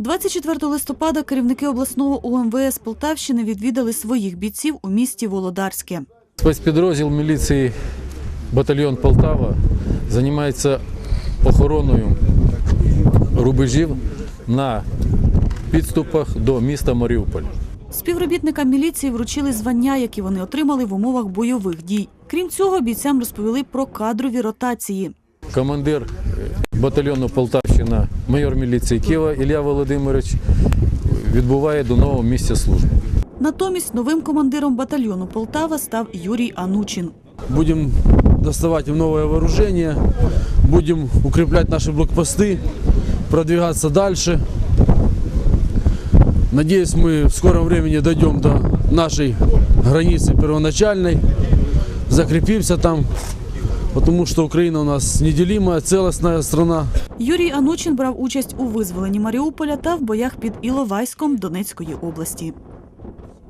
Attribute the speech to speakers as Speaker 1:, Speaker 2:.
Speaker 1: 24 листопада керівники обласного УМВС Полтавщини відвідали своїх бійців у місті Володарське.
Speaker 2: Спецпідрозділ міліції батальйон Полтава займається охороною рубежів на підступах до міста Маріуполь.
Speaker 1: Співробітникам міліції вручили звання, які вони отримали в умовах бойових дій. Крім цього, бійцям розповіли про кадрові ротації.
Speaker 2: Командир батальйону Полтавщина, майор міліції Києва Ілля Володимирович відбуває до нового місця служби.
Speaker 1: Натомість новим командиром батальйону Полтава став Юрій Анучин.
Speaker 3: Будем доставать им новое вооружение, будем укреплять наши блокпосты, продвигаться дальше. Надеюсь, мы в скором времени дойдем до нашей границы первоначальной, закрепимся там, потому що Україна у нас неділіма, цілісна страна.
Speaker 1: Юрій Анучин брав участь у визволенні Маріуполя та в боях під Іловайськом Донецької області.